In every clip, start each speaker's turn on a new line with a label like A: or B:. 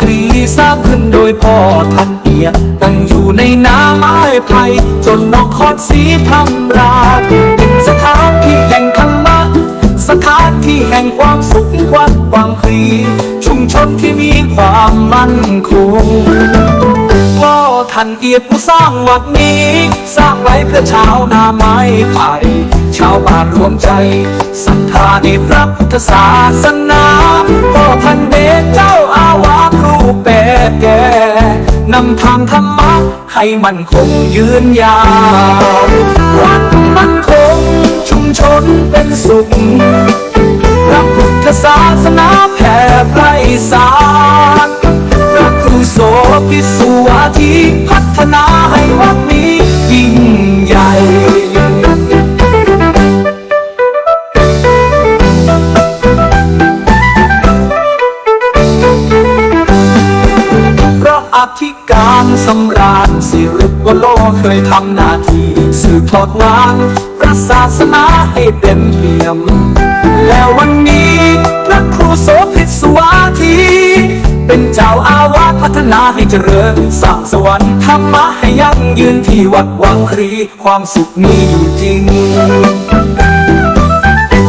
A: สร้างขึ้นโดยพ่อท่านเอียตั้งอยู่ในน้ำไม้ไผ่จนนกคอนสีทำราชเป็นสถานที่แห่งธรรมะสถานที่แห่งความสุขวัดบางพลีชุมชนที่มีความมั่นคงพ่อท่านเอียผู้สร้างวัดนี้ สร้างไว้เพื่อชาวนาไม้ไผ่ชาวบ้านรวมใจศรัทธาในพระพุทธศาสนาพ่อท่านำทางธรรมะให้มันคงยืนยาววัดมันคงชุมชนเป็นสุขพระพุทธศาสนาแผ่ไพร่สารพระครูโสภิสุวาทีพัฒนาให้วัดนี้ อธิการสำราญสิริวโลเคยทำหน้าที่สืบทอดงานพระศาสนาให้เต็มเปี่ยม แล้ววันนี้พระครูโสภิตสวาที เป็นเจ้าอาวาสพัฒนาให้เจริญสร้างสวรรค์ธรรมะให้ยั่งยืนที่วัดวังครี ความสุขมีอยู่จริง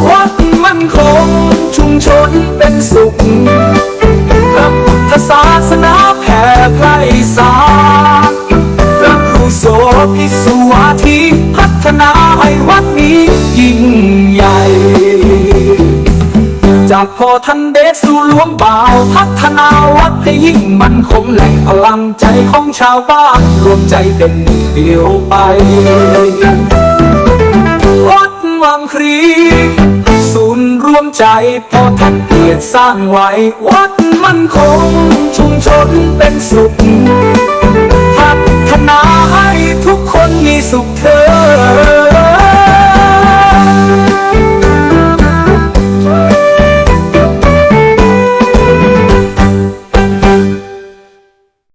A: วัดมันคงชุมชนเป็นสุข จากพ่อท่านเดชสู่หลวงบ่าว พัฒนาวัดให้ยิ่งมันคงแหล่งพลังใจของชาวบ้านรวมใจเป็นหนึ่งเดียวไป วัดวังครีศูนย์รวมใจพอท่านเกียรติสร้างไว้ วัดมันคงชุมชนเป็นสุข